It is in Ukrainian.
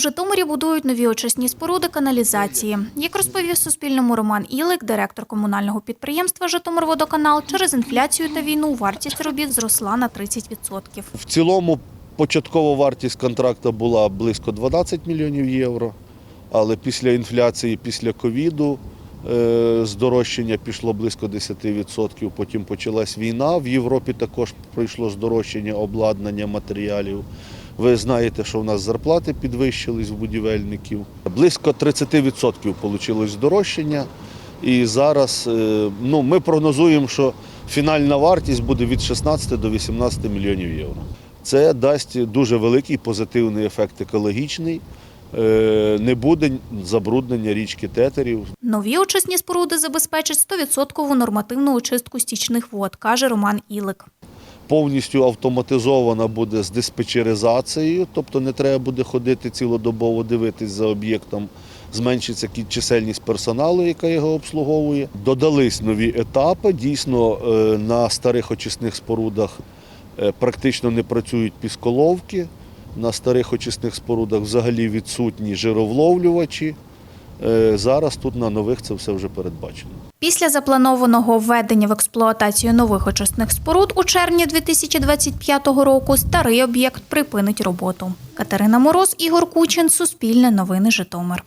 Житомирі будують нові очисні споруди каналізації. Як розповів Суспільному Роман Ілик, директор комунального підприємства Житомирводоканал, через інфляцію та війну вартість робіт зросла на 30%. В цілому початкова вартість контракту була близько 12 мільйонів євро, але після інфляції, після ковіду е, здорожчання пішло близько 10%. Потім почалась війна. В Європі також прийшло здорожчання обладнання матеріалів. Ви знаєте, що в нас зарплати підвищились в будівельників. Близько 30% вийшло здорожчання. І зараз е, ну, ми прогнозуємо, що фінальна вартість буде від 16 до 18 мільйонів євро. Це дасть дуже великий позитивний ефект екологічний. Е, Не буде забруднення річки тетерів. Нові очисні споруди забезпечать 100% нормативну очистку стічних вод, каже Роман Ілик. Повністю автоматизована буде з диспетчеризацією, тобто не треба буде ходити цілодобово дивитись за об'єктом. Зменшиться чисельність персоналу, яка його обслуговує. Додались нові етапи. Дійсно, е, на старих очисних спорудах е, практично не працюють пісколовки. На старих очисних спорудах взагалі відсутні жировловлювачі. Е, Зараз тут на нових це все вже передбачено. Після запланованого введення в експлуатацію нових очисних споруд у червні 2025 року старий об'єкт припинить роботу. Катерина Мороз, Ігор Кучин, Суспільне новини Житомир.